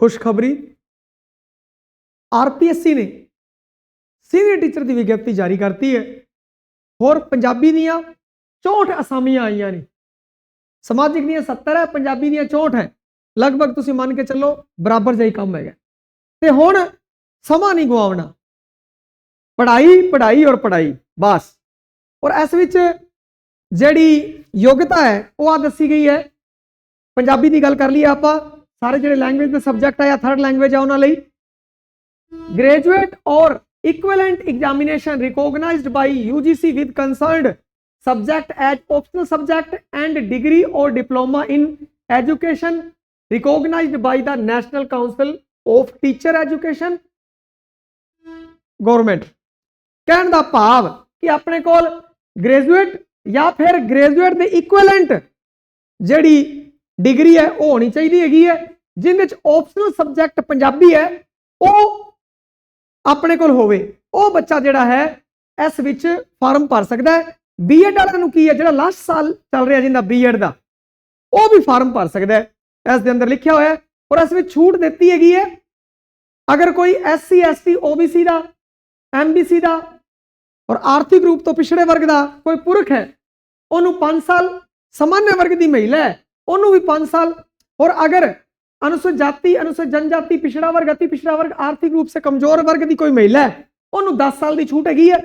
ਖੁਸ਼ਖਬਰੀ। ਆਰਪੀਐਸਸੀ ਨੇ senior teacher ਦੀ ਵਿਗਿਆਪਤੀ ਜਾਰੀ ਕਰਤੀ ਹੈ। ਹੋਰ ਪੰਜਾਬੀ ਦੀਆਂ 64 ਅਸਾਮੀਆਂ ਆਈਆਂ ਨੇ। ਸਮਾਜਿਕ ਦੀਆਂ 70 ਹੈ, ਪੰਜਾਬੀ ਦੀਆਂ 64 ਹੈ। ਲਗਭਗ ਤੁਸੀਂ ਮੰਨ ਕੇ ਚੱਲੋ ਬਰਾਬਰ ਜਿਹਾ ਹੀ ਕੰਮ ਹੈਗਾ। ਤੇ ਹੁਣ ਸਮਾਂ ਨਹੀਂ ਗਵਾਉਣਾ ਪੜ੍ਹਾਈ ਪੜ੍ਹਾਈ ਔਰ ਪੜ੍ਹਾਈ, ਬਸ। ਔਰ ਇਸ ਵਿੱਚ ਜਿਹੜੀ ਯੋਗਤਾ ਹੈ, ਉਹ ਆ ਦੱਸੀ ਗਈ ਹੈ। ਪੰਜਾਬੀ ਦੀ ਗੱਲ ਕਰ ਲਈਏ ਆਪਾਂ। ਸਾਰੇ ਜਿਹੜੇ ਲੈਂਗੁਏਜ ਦੇ ਸਬਜੈਕਟ ਆ ਜਾਂ ਥਰਡ ਲੈਂਗੁਏਜ ਆ ਉਹਨਾਂ ਲਈ graduate or equivalent examination recognised by UGC with concerned subject as optional subject and degree or diploma in education recognized by the national council of teacher education government ਕਹਿਣ ਦਾ ਭਾਵ ਕਿ ਆਪਣੇ ਕੋਲ ਗ੍ਰੈਜੂਏਟ ਜਾਂ ਫਿਰ ਗ੍ਰੈਜੂਏਟ ਦੇ ਇਕੁਇਵਲੈਂਟ ਜਿਹੜੀ ਡਿਗਰੀ ਹੈ ਉਹ ਹੋਣੀ ਚਾਹੀਦੀ ਹੈਗੀ ਹੈ ਜਿਨ ਵਿੱਚ ਆਪਸ਼ਨਲ ਸਬਜੈਕਟ ਪੰਜਾਬੀ ਹੈ, ਉਹ ਆਪਣੇ ਕੋਲ ਹੋਵੇ। ਉਹ ਬੱਚਾ ਜਿਹੜਾ ਹੈ, ਇਸ ਵਿੱਚ ਫਾਰਮ ਭਰ ਸਕਦਾ ਹੈ। ਬੀਐਡ ਵਾਲਿਆਂ ਨੂੰ ਕੀ ਹੈ, ਜਿਹੜਾ ਲਾਸਟ ਸਾਲ ਚੱਲ ਰਿਹਾ ਜਿੰਦਾ ਬੀਐਡ ਦਾ, ਉਹ ਵੀ ਫਾਰਮ ਭਰ ਸਕਦਾ ਹੈ। ਇਸ ਦੇ ਅੰਦਰ ਲਿਖਿਆ ਹੋਇਆ ਹੈ, ਔਰ ਇਸ ਵਿੱਚ ਛੂਟ ਦਿੱਤੀ ਹੈਗੀ ਹੈ, ਅਗਰ ਕੋਈ ਐਸਸੀ ਐਸਟੀ ਓਬੀਸੀ ਦਾ ਐਮਬੀਸੀ ਦਾ, ਔਰ ਆਰਥਿਕ ਰੂਪ ਤੋਂ ਪਿਛੜੇ ਵਰਗ ਦਾ ਕੋਈ ਪੁਰਖ ਹੈ, ਉਹਨੂੰ 5 ਸਾਲ ਸਮਾਨਯ ਵਰਗ ਦੀ ਮਹਿਲਾ ਹੈ, ਉਹਨੂੰ ਵੀ 5 ਸਾਲ, ਔਰ ਅਗਰ अनुसूचित जाति अनुसूचित जनजाति पिछड़ा वर्ग अति पिछड़ा वर्ग आर्थिक रूप से कमजोर वर्ग ਦੀ ਕੋਈ ਮਹਿਲਾ ਹੈ ਉਹਨੂੰ 10 ਸਾਲ ਦੀ ਛੂਟ ਹੈਗੀ ਹੈ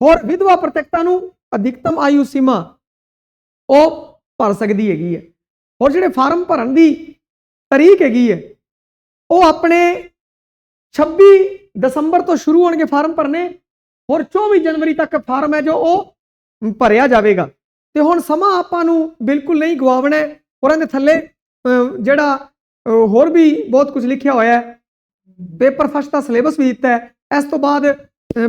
ਹੋਰ ਵਿਧਵਾ ਪ੍ਰਤੀਕਤਾ ਨੂੰ ਅਧਿਕਤਮ ਆਯੂ ਸੀਮਾ ਉਹ ਭਰ ਸਕਦੀ ਹੈਗੀ ਹੈ ਹੋਰ ਜਿਹੜੇ ਫਾਰਮ ਭਰਨ ਦੀ ਤਰੀਕ ਹੈਗੀ ਹੈ ਉਹ ਆਪਣੇ 26 ਦਸੰਬਰ ਤੋਂ ਸ਼ੁਰੂ ਹੋਣਗੇ ਫਾਰਮ ਭਰਨੇ ਹੋਰ 24 ਜਨਵਰੀ ਤੱਕ ਫਾਰਮ ਹੈ ਜੋ ਉਹ ਭਰਿਆ ਜਾਵੇਗਾ ਤੇ ਹੁਣ ਸਮਾਂ ਆਪਾਂ ਨੂੰ ਬਿਲਕੁਲ ਨਹੀਂ ਗਵਾਵਣਾ ਹੈ ਔਰ ਇਹਦੇ ਥੱਲੇ ਅਹ, ਜਿਹੜਾ ਅਹ, ਹੋਰ ਵੀ ਬਹੁਤ ਕੁਝ ਲਿਖਿਆ ਹੋਇਆ ਹੈ। ਪੇਪਰ ਫਸਟ ਦਾ ਸਿਲੇਬਸ ਵੀ ਦਿੱਤਾ ਹੈ। ਇਸ ਤੋਂ ਬਾਅਦ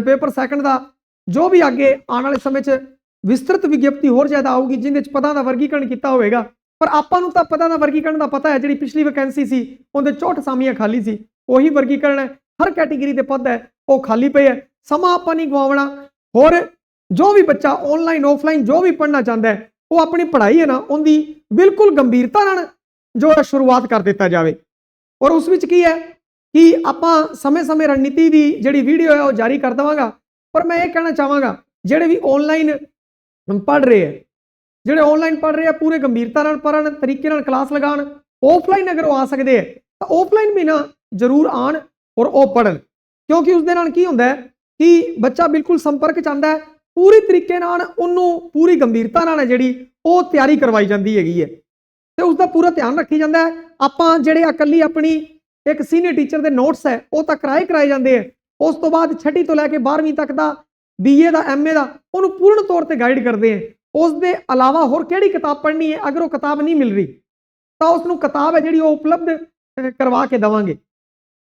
ਪੇਪਰ ਸੈਕੰਡ ਦਾ ਜੋ ਵੀ ਅੱਗੇ ਆਉਣ ਵਾਲੇ ਸਮੇਂ 'ਚ ਵਿਸਤ੍ਰਿਤ ਵਿਗਿਆਪਤੀ ਹੋਰ ਜ਼ਿਆਦਾ ਆਊਗੀ, ਜਿੰਦੇ 'ਚ ਪਦਾਂ ਦਾ ਵਰਗੀਕਰਨ ਕੀਤਾ ਹੋਵੇਗਾ। ਪਰ ਆਪਾਂ ਨੂੰ ਤਾਂ ਪਦਾਂ ਦਾ ਵਰਗੀਕਰਨ ਦਾ ਪਤਾ ਹੈ, ਜਿਹੜੀ ਪਿਛਲੀ ਵੈਕੈਂਸੀ ਸੀ, ਉਹਦੇ 64 ਸਾਮੀਆਂ ਖਾਲੀ ਸੀ। ਉਹੀ ਵਰਗੀਕਰਨ ਹੈ। ਹਰ ਕੈਟਾਗਰੀ ਦੇ ਪਦ ਹੈ, ਉਹ ਖਾਲੀ ਪਏ ਹੈ। ਸਮਾਂ ਆਪਾਂ ਨਹੀਂ ਗਵਾਉਣਾ ਹੋਰ, ਜੋ ਵੀ ਬੱਚਾ ਆਨਲਾਈਨ ਆਫਲਾਈਨ ਜੋ ਵੀ ਪੜ੍ਹਨਾ ਚਾਹੁੰਦਾ ਹੈ, ਉਹ ਆਪਣੀ ਪੜ੍ਹਾਈ ਹੈ ਨਾ, ਉਹਦੀ ਬਿਲਕੁਲ ਗੰਭੀਰਤਾ ਨਾਲ ਜੋ ਹੈ ਸ਼ੁਰੂਆਤ ਕਰ ਦਿੱਤਾ ਜਾਵੇ। ਔਰ ਉਸ ਵਿੱਚ ਕੀ ਹੈ ਕਿ ਆਪਾਂ ਸਮੇਂ-ਸਮੇਂ ਰਣਨੀਤੀ ਦੀ ਜਿਹੜੀ ਵੀਡੀਓ ਹੈ ਉਹ ਜਾਰੀ ਕਰ ਦਵਾਂਗਾ। ਪਰ ਮੈਂ ਇਹ ਕਹਿਣਾ ਚਾਹਾਂਗਾ, ਜਿਹੜੇ ਵੀ ਆਨਲਾਈਨ ਪੜ੍ਹ ਰਹੇ ਹੈ, ਜਿਹੜੇ ਆਨਲਾਈਨ ਪੜ੍ਹ ਰਹੇ ਆ ਪੂਰੇ ਗੰਭੀਰਤਾ ਨਾਲ ਪੜ੍ਹਨ, ਤਰੀਕੇ ਨਾਲ ਕਲਾਸ ਲਗਾਉਣ ਆਫਲਾਈਨ ਅਗਰ ਉਹ ਆ ਸਕਦੇ ਹੈ, ਤਾਂ ਆਫਲਾਈਨ ਵੀ ਨਾ ਜ਼ਰੂਰ ਆਣ ਔਰ ਉਹ ਪੜ੍ਹਨ। ਕਿਉਂਕਿ ਉਸ ਦੇ ਨਾਲ ਕੀ ਹੁੰਦਾ ਹੈ ਕਿ ਬੱਚਾ ਬਿਲਕੁਲ ਸੰਪਰਕ ਚ ਆਉਂਦਾ ਹੈ, ਪੂਰੀ ਤਰੀਕੇ ਨਾਲ ਉਹਨੂੰ ਪੂਰੀ ਗੰਭੀਰਤਾ ਨਾਲ ਹੈ ਜਿਹੜੀ ਉਹ ਤਿਆਰੀ ਕਰਵਾਈ ਜਾਂਦੀ ਹੈਗੀ ਹੈ। ਤੇ ਉਸ ਦਾ ਪੂਰਾ ਧਿਆਨ ਰੱਖੀ ਜਾਂਦਾ ਹੈ। ਆਪਾਂ ਜਿਹੜੇ ਇਕੱਲੀ ਆਪਣੀ ਇੱਕ ਸੀਨੀਅਰ ਟੀਚਰ ਦੇ ਨੋਟਸ ਹੈ, ਉਹ ਤਾਂ ਕਰਾਏ ਕਰਾਏ ਜਾਂਦੇ ਹੈ। ਉਸ ਤੋਂ ਬਾਅਦ ਛਠੀ ਤੋਂ ਲੈ ਕੇ 12ਵੀਂ ਤੱਕ ਦਾ ਬੀਏ ਦਾ ਐਮਏ ਦਾ, ਉਹਨੂੰ ਪੂਰਨ ਤੌਰ ਤੇ ਗਾਈਡ ਕਰਦੇ ਹੈ। ਉਸ ਦੇ ਇਲਾਵਾ ਹੋਰ ਕਿਹੜੀ ਕਿਤਾਬ ਪੜ੍ਹਨੀ ਹੈ? ਅਗਰ ਉਹ ਕਿਤਾਬ ਨਹੀਂ ਮਿਲ ਰਹੀ, ਤਾਂ ਉਸ ਨੂੰ ਕਿਤਾਬ ਹੈ ਜਿਹੜੀ ਉਹ ਉਪਲਬਧ ਕਰਵਾ ਕੇ ਦਵਾਂਗੇ।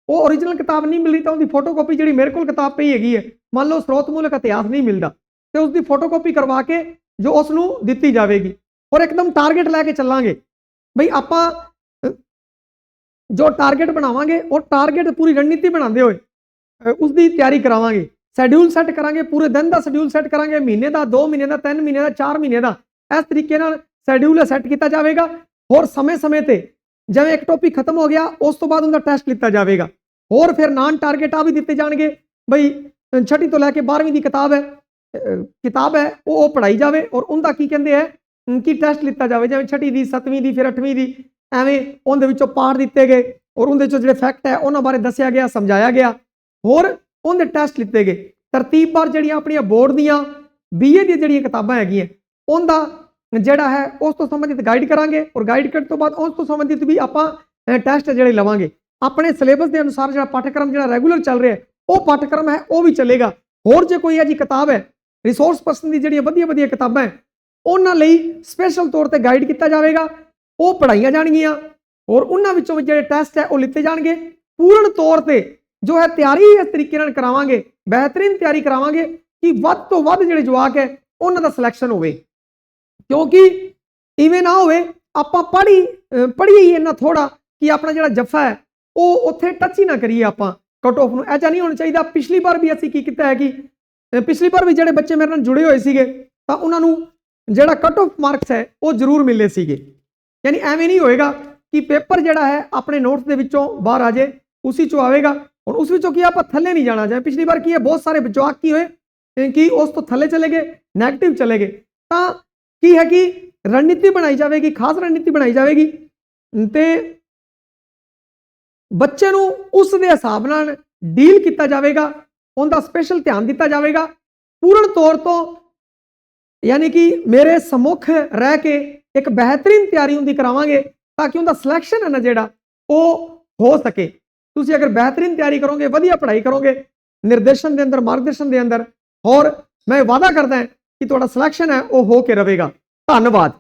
ਉਹ ਓਰੀਜਨਲ ਕਿਤਾਬ ਨਹੀਂ ਮਿਲ ਰਹੀ, ਤਾਂ ਉਹਦੀ ਫੋਟੋਕਾਪੀ ਜਿਹੜੀ ਮੇਰੇ ਕੋਲ ਕਿਤਾਬ ਪਈ ਹੈਗੀ ਹੈ, ਮੰਨ ਲਓ ਸਰੋਤ ਮੂਲਕ ਇਤਿਹਾਸ ਨਹੀਂ ਮਿਲਦਾ, ਤੇ ਉਸ ਦੀ ਫੋਟੋਕਾਪੀ ਕਰਵਾ ਕੇ ਜੋ ਉਸ ਨੂੰ ਦਿੱਤੀ ਜਾਵੇਗੀ। ਔਰ ਇੱਕਦਮ ਟਾਰਗੇਟ ਲੈ ਕੇ ਚੱਲਾਂਗੇ। ਬਈ ਆਪਾਂ ਜੋ ਟਾਰਗੇਟ ਬਣਾਵਾਂਗੇ ਉਹ ਟਾਰਗੇਟ ਪੂਰੀ ਰਣਨੀਤੀ ਬਣਾਉਂਦੇ ਹੋਏ ਅਹ, ਉਸ ਦੀ ਤਿਆਰੀ ਕਰਾਵਾਂਗੇ। ਸ਼ੈਡਿਊਲ ਸੈੱਟ ਕਰਾਂਗੇ ਪੂਰੇ ਦਿਨ ਦਾ ਸ਼ੈਡਿਊਲ ਸੈੱਟ ਕਰਾਂਗੇ ਮਹੀਨੇ ਦਾ 2 ਮਹੀਨੇ ਦਾ 3 ਮਹੀਨੇ ਦਾ 4 ਮਹੀਨੇ ਦਾ। ਇਸ ਤਰੀਕੇ ਨਾਲ ਸ਼ੈਡਿਊਲ ਸੈੱਟ ਕੀਤਾ ਜਾਵੇਗਾ। ਹੋਰ ਸਮੇਂ-ਸਮੇਂ ਤੇ ਜਿਵੇਂ ਇੱਕ ਟੌਪਿਕ ਖਤਮ ਹੋ ਗਿਆ ਉਸ ਤੋਂ ਬਾਅਦ ਉਹਦਾ ਟੈਸਟ ਲਿੱਤਾ ਜਾਵੇਗਾ। ਹੋਰ ਫਿਰ ਨਾਨ ਟਾਰਗੇਟ ਆ ਵੀ ਦਿੱਤੇ ਜਾਣਗੇ। ਬਈ ਅਹ, ਤੋਂ ਲੈ ਕੇ 12ਵੀਂ ਦੀ ਕਿਤਾਬ ਹੈ ਕਿਤਾਬ ਹੈ ਉਹ ਉਹ ਪੜਾਈ ਜਾਵੇ ਔਰ ਉਹਦਾ ਕੀ ਕਹਿੰਦੇ ਹੈ ਕੀ ਟੈਸਟ ਲਿੱਤਾ ਜਾਵੇ? ਜਿਵੇਂ ਛਠੀ ਦੀ 7ਵੀਂ ਦੀ, ਫਿਰ 8ਵੀਂ ਦੀ, ਐਵੇਂ ਉਹਦੇ ਵਿੱਚੋਂ ਪਾਠ ਦਿੱਤੇ ਗਏ ਔਰ ਉਹਦੇ ਵਿੱਚੋਂ ਜਿਹੜੇ ਫੈਕਟ ਹੈ ਉਹਨਾਂ ਬਾਰੇ ਦੱਸਿਆ ਗਿਆ, ਸਮਝਾਇਆ ਗਿਆ। ਹੋਰ ਉਹਦੇ ਟੈਸਟ ਲਿੱਤੇ ਗਏ। ਤਰਤੀਬਵਾਰ ਜਿਹੜੀਆਂ ਆਪਣੀਆਂ ਬੋਰਡ ਦੀਆਂ ਬੀਏ ਦੀਆਂ ਜਿਹੜੀਆਂ ਕਿਤਾਬਾਂ ਹੈਗੀਆਂ, ਉਹਦਾ ਜਿਹੜਾ ਹੈ ਉਸ ਤੋਂ ਸੰਬੰਧਿਤ ਗਾਈਡ ਕਰਾਂਗੇ ਔਰ ਗਾਈਡ ਕਰਨ ਤੋਂ ਬਾਅਦ ਉਸ ਤੋਂ ਸੰਬੰਧਿਤ ਵੀ ਆਪਾਂ ਟੈਸਟ ਜਿਹੜੇ ਲਵਾਂਗੇ। ਆਪਣੇ ਸਿਲੇਬਸ ਦੇ ਅਨੁਸਾਰ ਜਿਹੜਾ ਪਾਠਕ੍ਰਮ ਜਿਹੜਾ ਰੈਗੂਲਰ ਚੱਲ ਰਿਹਾ, ਉਹ ਪਾਠਕ੍ਰਮ ਹੈ, ਉਹ ਵੀ ਚੱਲੇਗਾ। ਹੋਰ ਜੇ ਕੋਈ ਅਜੀ ਕਿਤਾਬ ਹੈ ਰਿਸੋਰਸ ਪਰਸਨ ਦੀ ਜਿਹੜੀਆਂ ਵਧੀਆ ਵਧੀਆ ਕਿਤਾਬਾਂ ਹੈ ਉਹਨਾਂ ਲਈ ਸਪੈਸ਼ਲ ਤੌਰ ਤੇ ਗਾਈਡ ਕੀਤਾ ਜਾਵੇਗਾ। ਉਹ ਪੜਾਈਆਂ ਜਾਣਗੀਆਂ ਔਰ ਉਹਨਾਂ ਵਿੱਚੋਂ ਵੀ ਜਿਹੜੇ ਟੈਸਟ ਹੈ ਉਹ ਲਿੱਤੇ ਜਾਣਗੇ। ਪੂਰਨ ਤੌਰ ਤੇ ਜੋ ਹੈ ਤਿਆਰੀ ਇਸ ਤਰੀਕੇ ਨਾਲ ਕਰਾਵਾਂਗੇ, ਬਿਹਤਰੀਨ ਤਿਆਰੀ ਕਰਾਵਾਂਗੇ ਕਿ ਵੱਧ ਤੋਂ ਵੱਧ ਜਿਹੜੇ ਜਵਾਕ ਹੈ ਉਹਨਾਂ ਦਾ ਸਿਲੈਕਸ਼ਨ ਹੋਵੇ। ਕਿਉਂਕਿ ਇਵੇਂ ਨਾ ਹੋਵੇ, ਆਪਾਂ ਪੜ੍ਹੀ ਪੜ੍ਹੀਏ ਹੀ ਇੰਨਾ ਥੋੜਾ ਕਿ ਆਪਣਾ ਜਿਹੜਾ ਜੱਫਾ ਹੈ, ਉਹ ਉੱਥੇ ਟੱਚ ਹੀ ਨਾ ਕਰੀਏ ਆਪਾਂ। ਕਟ ਆਫ ਨੂੰ ਐਜਾ ਨਹੀਂ ਹੋਣਾ ਚਾਹੀਦਾ। ਪਿਛਲੀ ਵਾਰ ਵੀ ਅਸੀਂ ਕੀ ਕੀਤਾ ਹੈ ਕਿ ਪਿਛਲੀ ਵਾਰ ਵੀ ਜਿਹੜੇ ਬੱਚੇ ਮੇਰੇ ਨਾਲ ਜੁੜੇ ਹੋਏ ਸੀਗੇ, ਤਾਂ ਉਹਨਾਂ ਨੂੰ ਜਿਹੜਾ ਕੱਟ ਆਫ ਮਾਰਕਸ ਹੈ, ਉਹ ਜ਼ਰੂਰ ਮਿਲੇ ਸੀਗੇ। ਯਾਨੀ ਐਵੇਂ ਨਹੀਂ ਹੋਏਗਾ ਕਿ ਪੇਪਰ ਜਿਹੜਾ ਹੈ, ਆਪਣੇ ਨੋਟਸ ਦੇ ਵਿੱਚੋਂ ਬਾਹਰ ਆ ਜਾਏ ਉਸੇ ਚੋਂ ਆਵੇਗਾ। ਹੁਣ ਉਸ ਵਿੱਚੋਂ ਕੀ ਆਪਾਂ ਥੱਲੇ ਨਹੀਂ ਜਾਣਾ। ਜਾਏ ਪਿਛਲੀ ਵਾਰ ਕੀ ਹੈ ਬਹੁਤ ਸਾਰੇ ਜਵਾਕ ਕੀ ਹੋਏ ਕਿ ਉਸ ਤੋਂ ਥੱਲੇ ਚਲੇ ਗਏ 네ਗੇਟਿਵ ਚਲੇ ਗਏ। ਤਾਂ ਕੀ ਹੈ ਕਿ ਰਣਨੀਤੀ ਬਣਾਈ ਜਾਵੇਗੀ, ਖਾਸ ਰਣਨੀਤੀ ਬਣਾਈ ਜਾਵੇਗੀ। ਤੇ ਬੱਚੇ ਨੂੰ ਉਸ ਦੇ ਹਿਸਾਬ ਨਾਲ ਡੀਲ ਕੀਤਾ ਜਾਵੇਗਾ, ਉਹਦਾ ਸਪੈਸ਼ਲ ਧਿਆਨ ਦਿੱਤਾ ਜਾਵੇਗਾ। ਪੂਰਨ ਤੌਰ ਤੋਂ ਯਾਨੀ ਕਿ ਮੇਰੇ ਸਮੁਖ ਰਹਿ ਕੇ ਇੱਕ ਬਿਹਤਰੀਨ ਤਿਆਰੀ ਹੁੰਦੀ ਕਰਾਵਾਂਗੇ ਤਾਂ ਕਿ ਉਹਦਾ ਸਿਲੈਕਸ਼ਨ ਹੈ ਨਾ ਜਿਹੜਾ, ਉਹ ਹੋ ਸਕੇ। ਤੁਸੀਂ ਅਗਰ ਬਿਹਤਰੀਨ ਤਿਆਰੀ ਕਰੋਗੇ, ਵਧੀਆ ਪੜ੍ਹਾਈ ਕਰੋਗੇ, ਨਿਰਦੇਸ਼ਨ ਦੇ ਅੰਦਰ, ਮਾਰਗਦਰਸ਼ਨ ਦੇ ਅੰਦਰ, ਹੋਰ ਮੈਂ ਵਾਅਦਾ ਕਰਦਾ ਕਿ ਤੁਹਾਡਾ ਸਿਲੈਕਸ਼ਨ ਹੈ, ਉਹ ਹੋ ਕੇ ਰਹੇਗਾ। ਧੰਨਵਾਦ।